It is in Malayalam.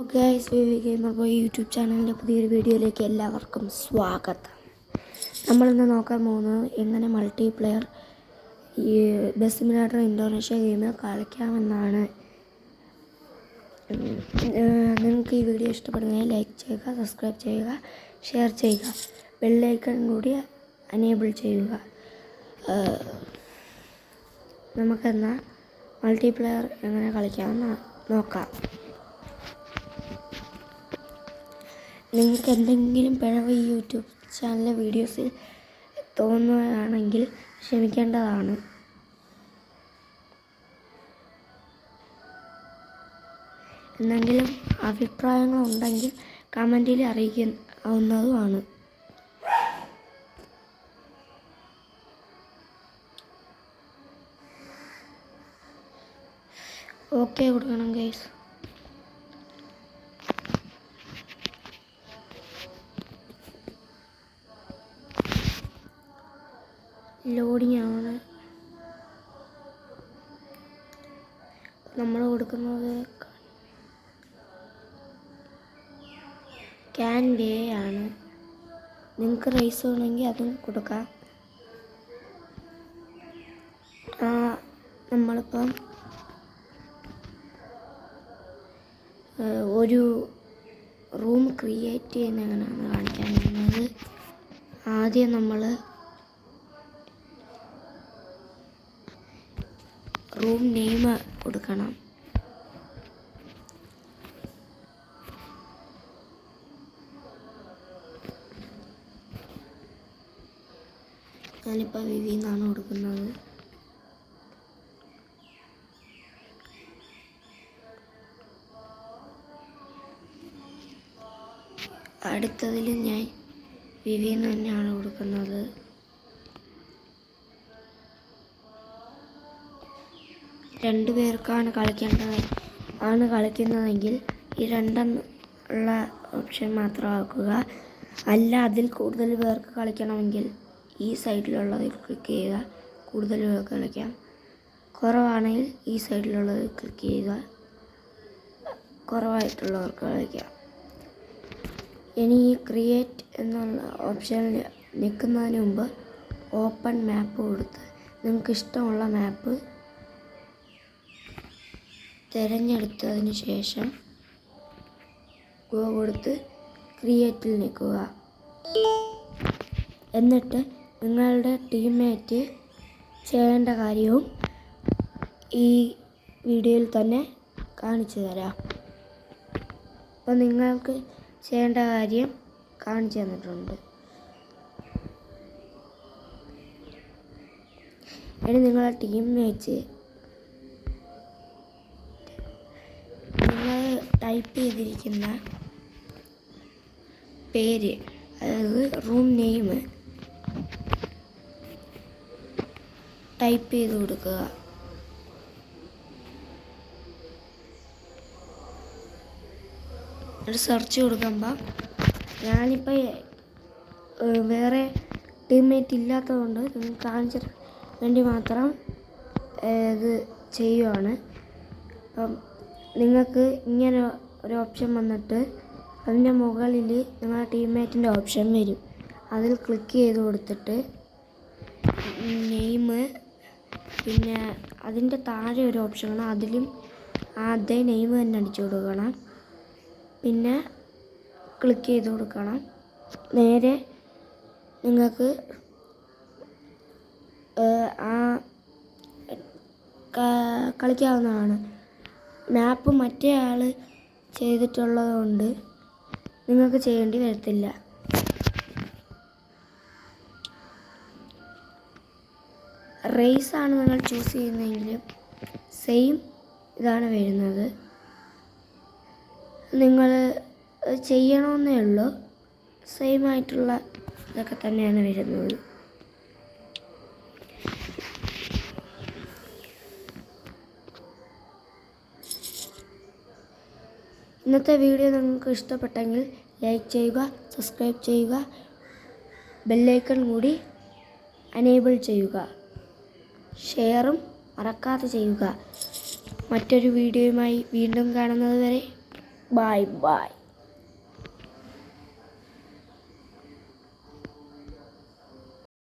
Guys Vivi gamer boy YouTube ചാനലിന്റെ പുതിയൊരു വീഡിയോയിലേക്ക് എല്ലാവർക്കും സ്വാഗതം. നമ്മളിന്ന് നോക്കാൻ പോകുന്നത് എങ്ങനെ മൾട്ടിപ്ലെയർ ഈ ബസ് സിമുലേറ്റർ ഇൻഡോനേഷ്യ ഗെയിം കളിക്കാമെന്നാണ്. നിങ്ങൾക്ക് ഈ വീഡിയോ ഇഷ്ടപ്പെടുന്നതിന് ലൈക്ക് ചെയ്യുക സബ്സ്ക്രൈബ് ചെയ്യുക ഷെയർ ചെയ്യുക ബെല്ലൈക്കൺ കൂടി അനേബിൾ ചെയ്യുക. നമുക്കെന്നാൽ നമുക്കെന്നാൽ മൾട്ടിപ്ലെയർ എങ്ങനെ കളിക്കാമെന്ന് നോക്കാം. നിങ്ങൾക്ക് എന്തെങ്കിലും പിഴവ് ഈ യൂട്യൂബ് ചാനലിലെ വീഡിയോസിൽ തോന്നുകയാണെങ്കിൽ ക്ഷമിക്കേണ്ടതാണ്. എന്തെങ്കിലും അഭിപ്രായങ്ങളുണ്ടെങ്കിൽ കമന്റിൽ അറിയിക്കാവുന്നതുമാണ് ഓക്കെ കൊടുക്കണം ഗൈസ്. ലോഡിംഗ് ആണ് നമ്മൾ കൊടുക്കുന്നത് ക്യാൻ വേ ആണ്. നിങ്ങൾക്ക് റൈസ് വേണമെങ്കിൽ അതും കൊടുക്കാം. നമ്മളിപ്പം ഒരു റൂം ക്രിയേറ്റ് ചെയ്യുന്ന എങ്ങനെയാണ് കാണിക്കാൻ പോകുന്നത്. ആദ്യം നമ്മൾ റൂം നെയിം കൊടുക്കണം. ഞാനിപ്പോൾ വിവി എന്നാണ് കൊടുക്കുന്നത്. അടുത്തതിൽ ഞാൻ വിവി എന്ന് തന്നെയാണ് കൊടുക്കുന്നത്. രണ്ട് പേർക്കാണ് കളിക്കേണ്ടത്. ആണ് കളിക്കുന്നതെങ്കിൽ ഈ രണ്ടെന്നുള്ള ഓപ്ഷൻ മാത്രമാക്കുക അല്ല അതിൽ കൂടുതൽ പേർക്ക് കളിക്കണമെങ്കിൽ ഈ സൈഡിലുള്ളതിൽ ക്ലിക്ക് ചെയ്യുക. കൂടുതൽ പേർക്ക് കളിക്കാം. കുറവാണെങ്കിൽ ഈ സൈഡിലുള്ളതിൽ ക്ലിക്ക് ചെയ്യുക. കുറവായിട്ടുള്ളവർക്ക് കളിക്കാം. ഇനി ഈ ക്രിയേറ്റ് എന്നുള്ള ഓപ്ഷനിൽ നിൽക്കുന്നതിന് മുമ്പ് ഓപ്പൺ മാപ്പ് കൊടുത്ത്. നിങ്ങൾക്ക് ഇഷ്ടമുള്ള മാപ്പ് തിരഞ്ഞെടുത്തതിന് ശേഷം ഗോ കൊടുത്ത് ക്രിയേറ്റിൽ നിൽക്കുക. എന്നിട്ട് നിങ്ങളുടെ ടീംമേറ്റ് ചെയ്യേണ്ട കാര്യവും ഈ വീഡിയോയിൽ തന്നെ കാണിച്ചു തരാം. അപ്പോൾ നിങ്ങൾക്ക് ചെയ്യേണ്ട കാര്യം കാണിച്ചു തന്നിട്ടുണ്ട്. ഇനി നിങ്ങളുടെ ടീംമേറ്റ് നിങ്ങൾ ടൈപ്പ് ചെയ്തിരിക്കുന്ന പേര് അതായത് റൂം നെയിം ടൈപ്പ് ചെയ്ത് കൊടുക്കുക. എന്നിട്ട് സെർച്ച് കൊടുക്കുമ്പോൾ ഞാനിപ്പോൾ വേറെ ടീംമേറ്റ് ഇല്ലാത്തതുകൊണ്ട് നിങ്ങൾക്ക് വേണ്ടി മാത്രം ഇത് ചെയ്യുവാണ്. അപ്പം നിങ്ങൾക്ക് ഇങ്ങനെ ഒരു ഓപ്ഷൻ വന്നിട്ട് അതിന്റെ മുകളിൽ നിങ്ങളുടെ ടീംമേറ്റിന്റെ ഓപ്ഷൻ വരും. അതിൽ ക്ലിക്ക് ചെയ്ത് കൊടുത്തിട്ട് നെയിം പിന്നെ അതിന്റെ താഴെ ഒരു ഓപ്ഷൻ ആണ് അതിലും അതേ നെയിം തന്നെ അടിച്ചു കൊടുക്കണം. പിന്നെ ക്ലിക്ക് ചെയ്ത് കൊടുക്കണം. നേരെ നിങ്ങൾക്ക് ആ കളിക്കാവുന്നതാണ്. മാപ്പ് മറ്റേ ആൾ ചെയ്തിട്ടുള്ളത് കൊണ്ട് നിങ്ങൾക്ക് ചെയ്യേണ്ടി വരത്തില്ല. റേസ് ആണ് നിങ്ങൾ ചൂസ് ചെയ്യുന്നതെങ്കിലും സെയിം ഇതാണ് വരുന്നത്. നിങ്ങൾ ചെയ്യണമെന്നേ ഉള്ളൂ. സെയിം ആയിട്ടുള്ള ഇതൊക്കെ തന്നെയാണ് വരുന്നത്. ഇന്നത്തെ വീഡിയോ നിങ്ങൾക്ക് ഇഷ്ടപ്പെട്ടെങ്കിൽ ലൈക്ക് ചെയ്യുക സബ്സ്ക്രൈബ് ചെയ്യുക ബെല്ലൈക്കൺ കൂടി അനേബിൾ ചെയ്യുക. ഷെയറും മറക്കാതെ ചെയ്യുക. മറ്റൊരു വീഡിയോയുമായി വീണ്ടും കാണുന്നത് വരെ. Bye bye